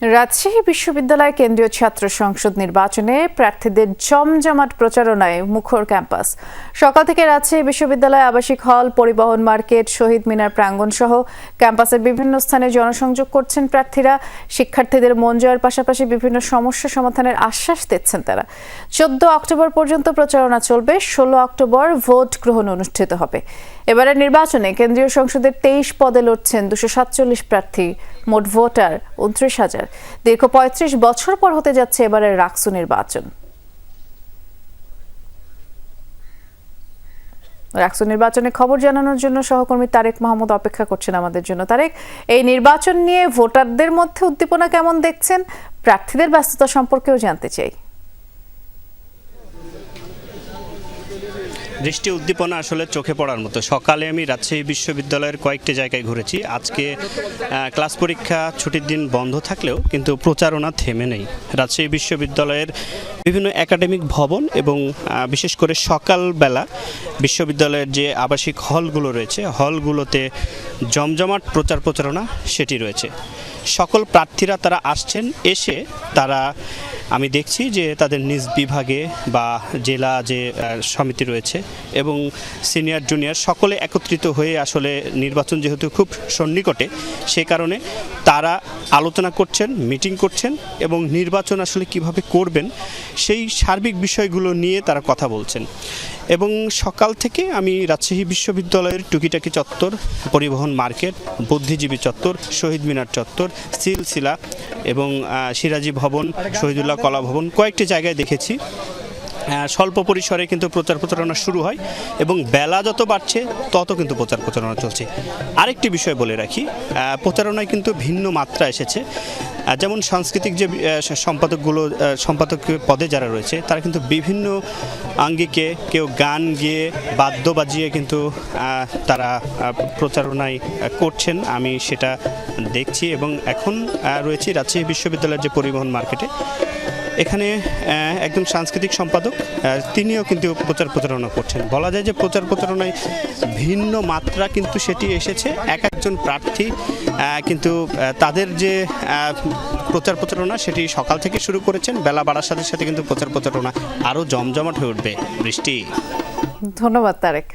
রাজশাহী বিশ্ববিদ্যালয় কেন্দ্রীয় ছাত্র সংসদ নির্বাচনে প্রার্থীদের জমজমাট প্রচারণায় মুখর ক্যাম্পাস। সকাল থেকে রাজশাহী বিশ্ববিদ্যালয় আবাসিক হল, পরিবহন মার্কেট, শহীদ মিনার প্রাঙ্গণ সহ ক্যাম্পাসের বিভিন্ন স্থানে জনসংযোগ করছেন প্রার্থীরা। শিক্ষার্থীদের মন জয়ের পাশাপাশি বিভিন্ন সমস্যা সমাধানের আশ্বাস দিচ্ছেন তারা। চোদ্দ অক্টোবর পর্যন্ত প্রচারণা চলবে, ষোলো অক্টোবর ভোট গ্রহণ অনুষ্ঠিত হবে। এবারের নির্বাচনে কেন্দ্রীয় সংসদের তেইশ পদে লড়ছেন দুশো সাতচল্লিশ প্রার্থী, মোট ভোটার উনত্রিশ হাজার। দীর্ঘ পঁয়ত্রিশ বছর পর হতে যাচ্ছে এবারের রাকসু নির্বাচন। রাকসু নির্বাচনের খবর জানানোর জন্য সহকর্মী তারেক মাহমুদ অপেক্ষা করছেন আমাদের জন্য। তারেক, এই নির্বাচন নিয়ে ভোটারদের মধ্যে উদ্দীপনা কেমন দেখছেন? প্রার্থীদের ব্যস্ততা সম্পর্কেও জানতে চাই। দৃষ্টি উদ্দীপনা আসলে চোখে পড়ার মতো। সকালে আমি রাজশাহী বিশ্ববিদ্যালয়ের কয়েকটি জায়গায় ঘুরেছি। আজকে ক্লাস পরীক্ষা ছুটির দিন বন্ধ থাকলেও কিন্তু প্রচারণা থেমে নেই। রাজশাহী বিশ্ববিদ্যালয়ের বিভিন্ন একাডেমিক ভবন এবং বিশেষ করে সকালবেলা বিশ্ববিদ্যালয়ের যে আবাসিক হলগুলো রয়েছে, হলগুলোতে জমজমাট প্রচার প্রচারণা সেটি রয়েছে। সকল প্রার্থীরা তারা আসছেন, এসে তারা আমি দেখছি যে তাদের নিজ বিভাগে বা জেলা যে সমিতি রয়েছে এবং সিনিয়র, জুনিয়র সকলে একত্রিত হয়ে আসলে নির্বাচন যেহেতু খুব সন্নিকটে, সে কারণে তারা আলোচনা করছেন, মিটিং করছেন এবং নির্বাচন আসলে কীভাবে করবেন সেই সার্বিক বিষয়গুলো নিয়ে তারা কথা বলছেন। এবং সকাল থেকে আমি রাজশাহী বিশ্ববিদ্যালয়ের টুকিটাকি চত্বর, পরিবহন মার্কেট, বুদ্ধিজীবী চত্বর, শহীদ মিনার চত্বর, সিলসিলা এবং সিরাজি ভবন, শহীদুল্লাহ কলা ভবন, কয়েকটি জায়গায় দেখেছি। স্বল্প পরিসরে কিন্তু প্রচার প্রচারণা শুরু হয় এবং বেলা যত বাড়ছে, তত কিন্তু প্রচার প্রচারণা চলছে। আরেকটি বিষয় বলে রাখি প্রচারণায় কিন্তু ভিন্ন মাত্রা এসেছে। যেমন সাংস্কৃতিক যে সম্পাদকগুলো সম্পাদক পদে যারা রয়েছে, তারা কিন্তু বিভিন্ন আঙ্গিকে কেউ গান গিয়ে, বাদ্য বাজিয়ে কিন্তু তারা প্রচারণায় করছেন। আমি সেটা দেখছি এবং এখন রয়েছি রাজশাহী বিশ্ববিদ্যালয়ের যে পরিবহন মার্কেটে। এখানে একজন সাংস্কৃতিক সম্পাদক তিনিও কিন্তু প্রচার প্রচারণা করছেন। বলা যায় যে প্রচার প্রচারণায় ভিন্ন মাত্রা কিন্তু সেটি এসেছে। এক একজন প্রার্থী কিন্তু তাদের যে প্রচার প্রচারণা সেটি সকাল থেকে শুরু করেছেন। বেলা বাড়ার সাথে সাথে কিন্তু প্রচার প্রচারণা আরও জমজমাট হয়ে উঠবে। বৃষ্টি। ধন্যবাদ, তারেক।